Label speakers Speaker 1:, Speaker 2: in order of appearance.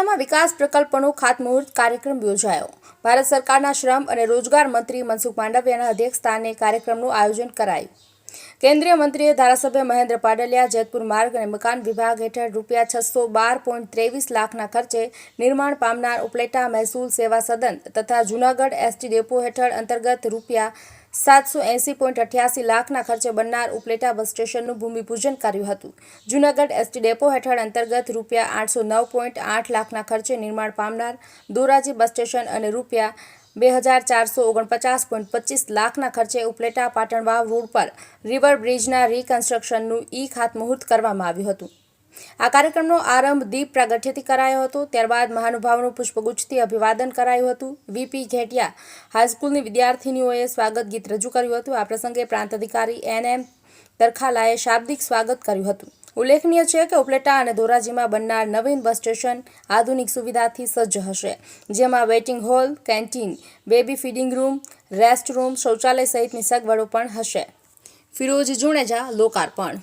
Speaker 1: ઉપલેટામાં વિકાસ પ્રકલ્પોનો ખાતમુહૂર્ત કાર્યક્રમ યોજાયો. ભારત સરકારના શ્રમ અને રોજગાર મંત્રી મનસુખ માંડવિયાના અધ્યક્ષસ્થાને કાર્યક્રમનું આયોજન કરાયું. કેન્દ્રીય મંત્રીએ ધારાસભ્ય મહેન્દ્ર પાડલિયા, જેતપુર માર્ગ અને મકાન વિભાગ હેઠળ રૂપિયા છસો બાર પોઈન્ટ ત્રેવીસ લાખના ખર્ચે નિર્માણ પામનાર ઉપલેટા મહેસૂલ સેવા સદન તથા જૂનાગઢ એસટી ડેપો હેઠળ અંતર્ગત રૂપિયા સાતસો એંસી પોઈન્ટ અઠ્યાસી લાખના ખર્ચે બનનાર ઉપલેટા બસ સ્ટેશનનું ભૂમિપૂજન કર્યું હતું. જૂનાગઢ એસટી ડેપો હેઠળ અંતર્ગત રૂપિયા આઠસો નવ પોઈન્ટ આઠ લાખના ખર્ચે નિર્માણ પામનાર ધોરાજી બસ સ્ટેશન અને રૂપિયા બે હજાર ચારસો ઓગણપચાસ પોઈન્ટ પચીસ લાખના ખર્ચે ઉપલેટા પાટણવાવ રોડ પર રિવર બ્રિજના રિકન્સ્ટ્રક્શનનું ઈ ખાતમુહૂર્ત કરવામાં આવ્યું હતું. આ કાર્યક્રમનો આરંભ દીપ પ્રાગટ્યથી કરાયો હતો. ત્યારબાદ મહાનુભાવનું પુષ્પગુચ્છથી અભિવાદન કરાયું હતું. વીપી ઘેટિયા હાઈસ્કૂલની વિદ્યાર્થીનીઓએ સ્વાગત ગીત રજૂ કર્યું હતું. આ પ્રસંગે પ્રાંત અધિકારી એન એમ તરખાલાએ શાબ્દિક સ્વાગત કર્યું હતું. ઉલ્લેખનીય છે કે ઉપલેટા અને ધોરાજીમાં બનનાર નવીન બસ સ્ટેશન આધુનિક સુવિધાથી સજ્જ હશે. જેમાં waiting hall, canteen, baby feeding room, rest room, શૌચાલય સહિતની સગવડો પણ હશે. ફિરોજ જુણેજા, લોકાર્પણ.